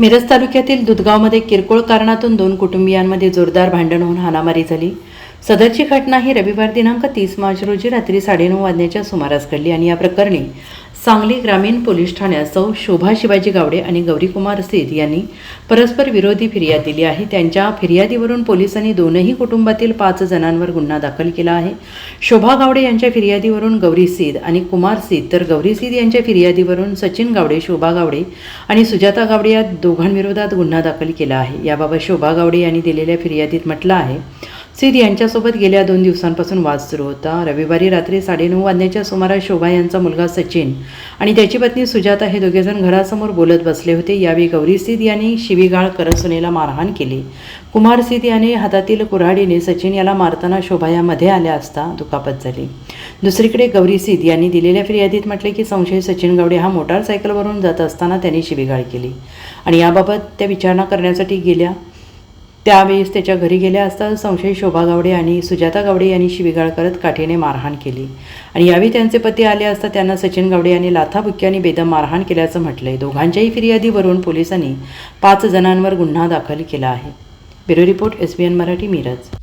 मिरज तालुक्यातील दुधगावमध्ये किरकोळ कारणातून दोन कुटुंबियांमध्ये जोरदार भांडण होऊन हाणामारी झाली. सदरची घटना ही रविवार दिनांक तीस मार्च रोजी रात्री साडेनऊ वाजण्याच्या सुमारास घडली आणि या प्रकरणी सांगली ग्रामीण पोलीस ठाण्यात सौ शोभा शिवाजी गावडे आणि गौरीकुमार सिद यांनी परस्पर विरोधी फिर्याद दिली आहे. त्यांच्या फिर्यादीवरून पोलिसांनी दोनही कुटुंबातील पाच जणांवर गुन्हा दाखल केला आहे. शोभा गावडे यांच्या फिर्यादीवरून गौरी सिद आणि कुमार सिद तर गौरी सिद यांच्या फिर्यादीवरून सचिन गावडे शोभा गावडे आणि सुजाता गावडे या दोघांविरोधात गुन्हा दाखल केला आहे. याबाबत शोभा गावडे यांनी दिलेल्या फिर्यादीत म्हटलं आहे. सिद्ध यांच्यासोबत गेल्या दोन दिवसांपासून वाद सुरू होता. रविवारी रात्री साडेनऊ वाजण्याच्या सुमारास शोभा यांचा मुलगा सचिन आणि त्याची पत्नी सुजाता हे दोघेजण घरासमोर बोलत बसले होते. यावेळी गौरी सिद्ध यांनी शिवीगाळ करत सुनेला मारहाण केली. कुमार सिद्ध याने हातातील कुऱ्हाडीने सचिन याला मारताना शोभा यामध्ये आल्या असता दुखापत झाली. दुसरीकडे गौरी सिद्ध यांनी दिलेल्या फिर्यादीत म्हटले की संशय सचिन गावडे हा मोटारसायकलवरून जात असताना त्यांनी शिवीगाळ केली आणि याबाबत त्या विचारणा करण्यासाठी गेल्या त्यावेळेस त्याच्या घरी गेल्या असता संशय शोभा गावडे आणि सुजाता गावडे यांनी शिवीगाळ करत काठीने मारहाण केली. आणि यावेळी त्यांचे पती आले असता त्यांना सचिन गावडे यांनी लाथाबुक्क्यांनी बेदम मारहाण केल्याचं म्हटलंय. दोघांच्याही फिर्यादीवरून पोलिसांनी पाच जणांवर गुन्हा दाखल केला आहे. Bureau report S B N Marathi Miraj.